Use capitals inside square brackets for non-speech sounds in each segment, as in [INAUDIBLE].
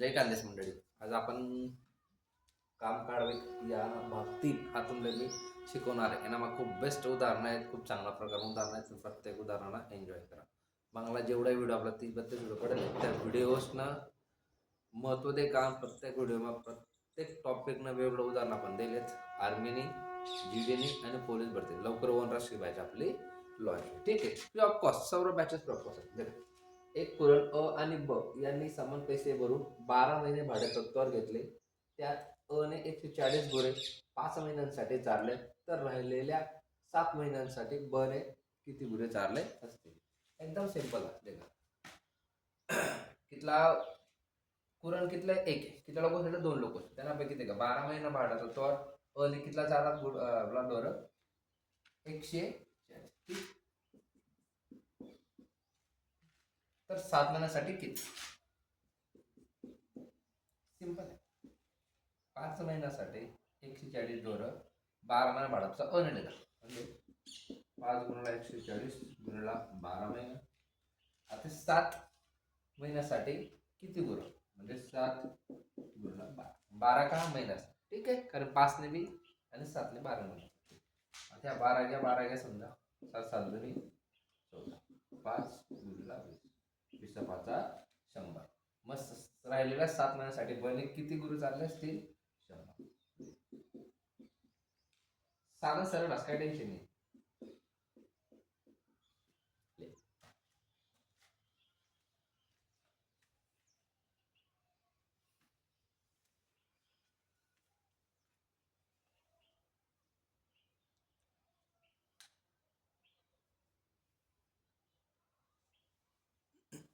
जय कांदेश मंडळी. आज आपण काम काढावे या बाबतीत हातून मी शिकवणार आहे. यांना मग खूप बेस्ट उदाहरणं आहेत खूप चांगल्या प्रकारे उदाहरणं आहेत. प्रत्येक उदाहरणाला एन्जॉय करा. मला जेवढा व्हिडिओ आपला ती प्रत्येक व्हिडिओ पडेल त्या व्हिडिओसनं महत्त्व दे काम प्रत्येक व्हिडिओमध्ये प्रत्येक टॉपिकनं वेगवेगळं उदाहरण आपण दिलेत. आर्मीनी जीडीनी आणि पोलीस भरती. लवकर ओन राष्ट्रीय बॅच आपली लॉन्च ठीक आहे. ऑफकोर्स सर्व बॅचेस फ्री आहेत एक कुरण अ आणि ब यांनी समान पैसे भरून बारा महिने भाडेतत्वावर घेतले. त्यात अ ने एकशे चाळीस गोरे पाच महिन्यांसाठी चारले तर राहिलेल्या सात महिन्यांसाठी ब ने किती गुरे चारले असतील एकदम सिंपल असते का कितला कुरण कितलं? एक. आहे किती लोक होते दोन लोक होते त्यांनापैकी ते का? बारा महिना भाडा तत्वावर अ ने कितला चारला गुड आपला डोर एकशे चाळीस ठीक तर सात महिन्यासाठी किती? सिंपल आहे. पाच महिन्यासाठी एकशे चाळीस डोर बारा महिना भाडाचा अनडेला म्हणजे पाच गुणला एकशे चाळीस गुणला बारा महिना. आता सात महिन्यासाठी किती गुरु? म्हणजे सात गुणला बारा बारा का महिना ठीक आहे. कारण पाचने बी आणि सातने बारा महिना आता बारा घ्या बारा घ्या समजा. सात सात दोन्ही चौदा. पाच गुरुला वीस. वीस शंभर. मस्त राहिलेल्या सात महिन्यासाठी बने किती गुरु चालले असतील? शंभर. साधं सरळ असं काय टेन्शन नाही.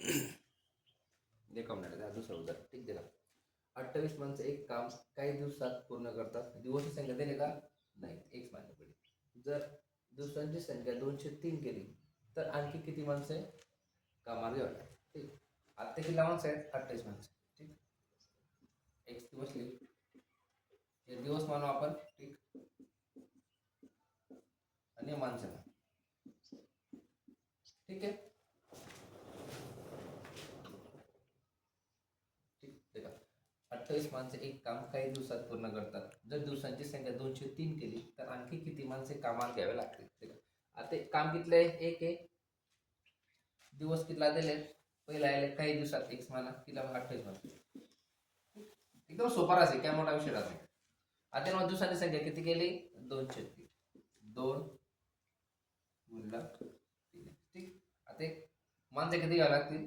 [COUGHS] देखा आहे दुसरं उदाहरण ठीक दिला अठ्ठावीस माणसं एक काम काही दिवसात पूर्ण करतात दिवसाची संख्या देणे का नाही एक माणसं पडली जर दिवसांची संख्या दोनशे तीन केली तर आणखी किती माणसं आहे कामाला वाटतात ठीक। आत्ता किती माणसं आहेत? अठ्ठावीस माणसं ठीक। एक दिवस लिहू। दिवस मानू आपण ठीक। आणि माणसं ठीक आहे? का अठ्ठावीस माणसं एक काम काही दिवसात पूर्ण करतात. जर दिवसांची संख्या दोनशे तीन केली तर आणखी किती माणसे कामाला घ्यावे लागतील? आता काम कितलं आहे? एक आहे दिवस कितला दिले? पहिला आले काही दिवसात एक माना किती अठ्ठावीस माणसं एकदम सोपा राहते काय मोठा विषय राहते आता मग दिवसांची संख्या किती केली? दोनशे तीन. दोन गुणला ठीक? आता एक माणसं किती घ्यावं लागतील?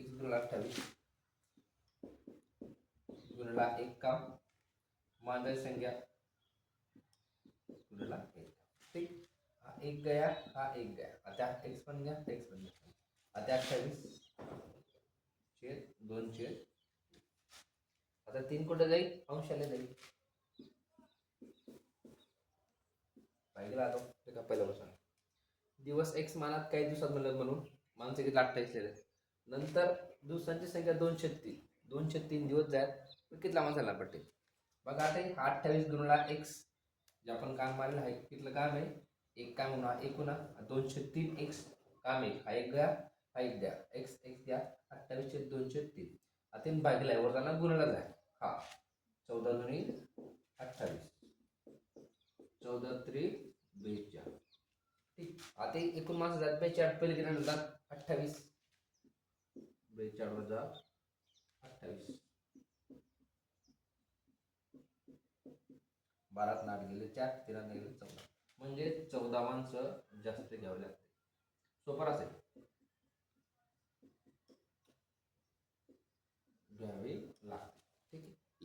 एक गुणला अठ्ठावीस गुणला एक काम मांजर संख्या. गुणला एक ठीक? हा एक गया हा एक गया. आता एक्स पण घ्या एक्स पण घ्या. आता अठ्ठावीस छेद दोन छेद. आता तीन कुठे जाईल? अंशाला जाईल. पाहिजे आता? ते का पहिल्यापासून दिवस एक्स मानात काही दिवसात म्हणलं म्हणून माणसं किती अठ्ठावीस लिहिले नंतर दिवसांची संख्या दोनशे तीन. दोनशे तीन दिवस जात कितला माणसाला पटेल बघा आता हे अठ्ठावीस गुणला एक्स जे आपण काम मारलं आहे कितलं काम आहे? एक काम होणार एक होणार. दोनशे तीन एक्स काम एक हा एक घ्या हा एक द्या. एक्स एक्स द्या अठ्ठावीसशे दोनशे तीन. आता बागेला वर जाणार गुणला जाय. हा. चौदा दोन्ही अठ्ठावीस. चौदा त्रि बेचाळ ठीक. आता एकूण माणसं जात बेचाळ पहिले गेल्यानंतर अठ्ठावीस. बेचाळ वजा अठ्ठावीस. बारात नाट गेले चार तेरा गेले चौदा. म्हणजे चौदा माणसं जास्त घ्यावे लागते. सोपर असेल घ्यावी लागते ठीक आहे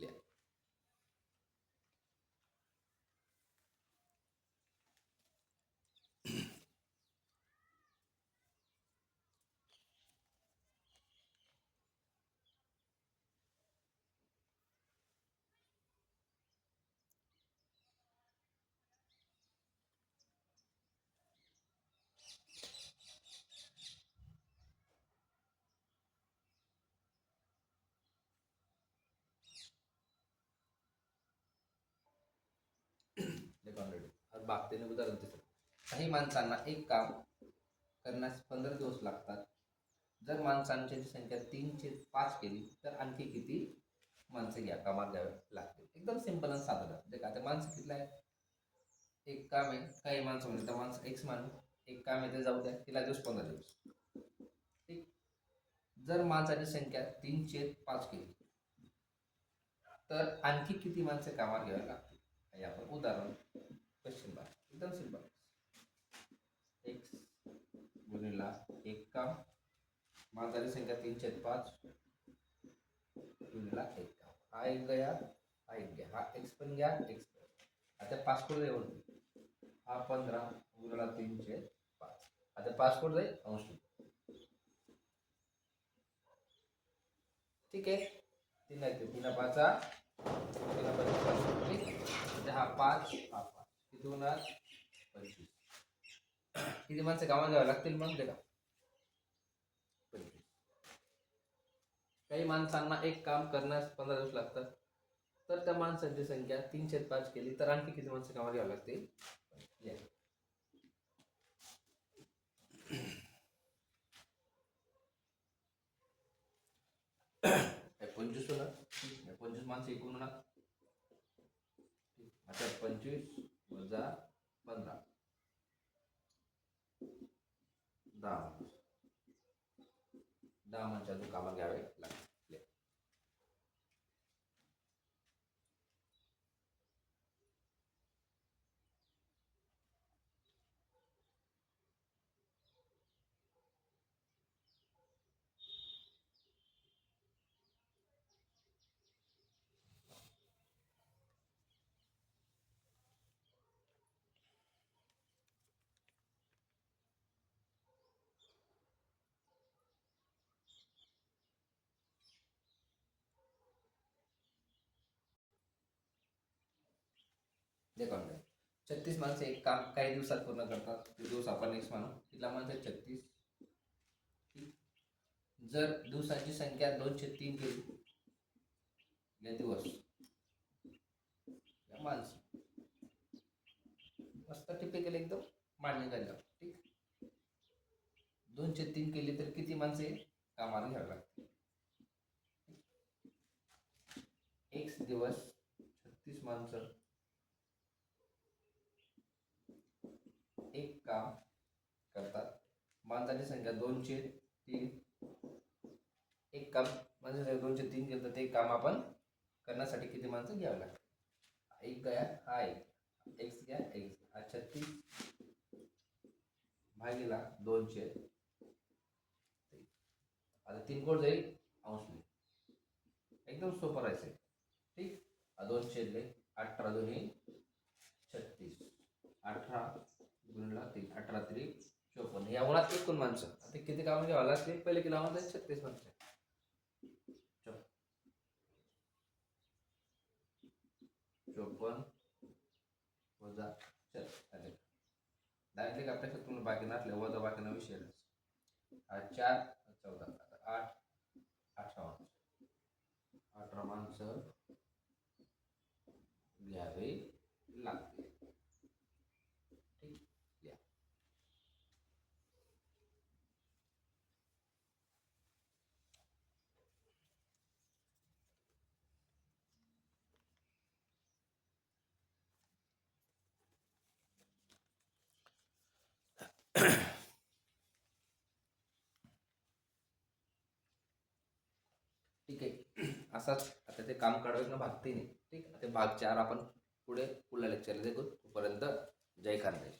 लिहा बाबतीने उदाहरण तिसरं काही माणसांना एक काम करण्यास पंधरा दिवस लागतात. जर माणसांची संख्या तीनशे पाच केली तर आणखी किती माणसं घ्या कामात घ्यावे लागतील? एकदम सिंपल आणि साधं जे का ते माणसं किती आहे एक काम आहे काही माणसं म्हणजे त्या माणसं एक्स माणूस. एक काम आहे ते जाऊ द्या तिला दिवस पंधरा दिवस. ठीक? जर माणसाची संख्या तीनशे पाच केली तर आणखी किती माणसं कामात घ्यावी लागतील? हे आपण उदाहरण क्वेश्चन बार एकदम सिंपल एक्स गुणिला एक काम माणसाची संख्या तीनशे पाच गुणिला एक काम. हा एक गया हा एक घ्या हा एक्स पण घ्या एक्स पण आता पासपोर्ट येऊन हा पंधरा गुणिला तीनशे पाच. आता पासपोर्ट जाईल अंश ठीक आहे? तीन आहे तीन पाचा तीन पाच हा पाच हा किती होणार पंचवीस. किती माणसं कामाला जावं लागतील मग? का पंचवीस. काही माणसांना एक काम करण्यास पंधरा दिवस लागतात. तर त्या माणसांची संख्या तीनशे पाच केली तर आणखी किती माणसं कामाला घ्यावं लागतील? या. [COUGHS] पंचवीस होणार? पंचवीस माणसं एकूण होणार. आता पंचवीस वजा पंधरा दहा माणूस दहा माणसं अजून कामाला घ्यावे लागतील छत्तीस माणसं एक काम काही दिवसात पूर्ण करतात ते दिवस आपण नेक्स्ट मानू तिला माणसं छत्तीस जर दिवसांची संख्या दोनशे तीन केली या दिवस या माणसं मस्त टिपिकल एकदम मांडणी करायला ठीक? दोनशे तीन केली तर किती माणसे कामाला घ्यावं लागतील एक दिवस छत्तीस माणसं एक काम करतात. माणसाची संख्या दोनशे तीन. एक काम माणसाची संख्या दोनशे तीन केलं तर ते काम आपण करण्यासाठी किती माणसं घ्यावं लागतात एक गया हा एक. एक्स घ्या एक्स हा छत्तीस भागीला दोनशे. आता तीन कोट जाईल? अंशले एकदम सोपं राहायचं ठीक? हा दोनशे अठरा दोन्ही छत्तीस. अठरा गुणला तीन अठरा तरी चोपन्न. या मुळात एकूण माणसं? आता किती कामं घ्यावं लागते पहिले किलो मध्ये छत्तीस माणसं. चौ- चोपन्न वजा छत्तीस. का आपल्या तुम्हाला बाकी नसले वजा बाकीना विषय आज चार चौदा. आता आठ अठरा माणसं अठरा माणसं घ्यावे लागतील ठीक या [CLEARS THROAT] ठीक आहे. असाच. आता ते काम काढावे ना भाग तीन ठीक आता भाग चार आपण पुढे पुढल्या लेक्चरला देखू तोपर्यंत जय खानदेश.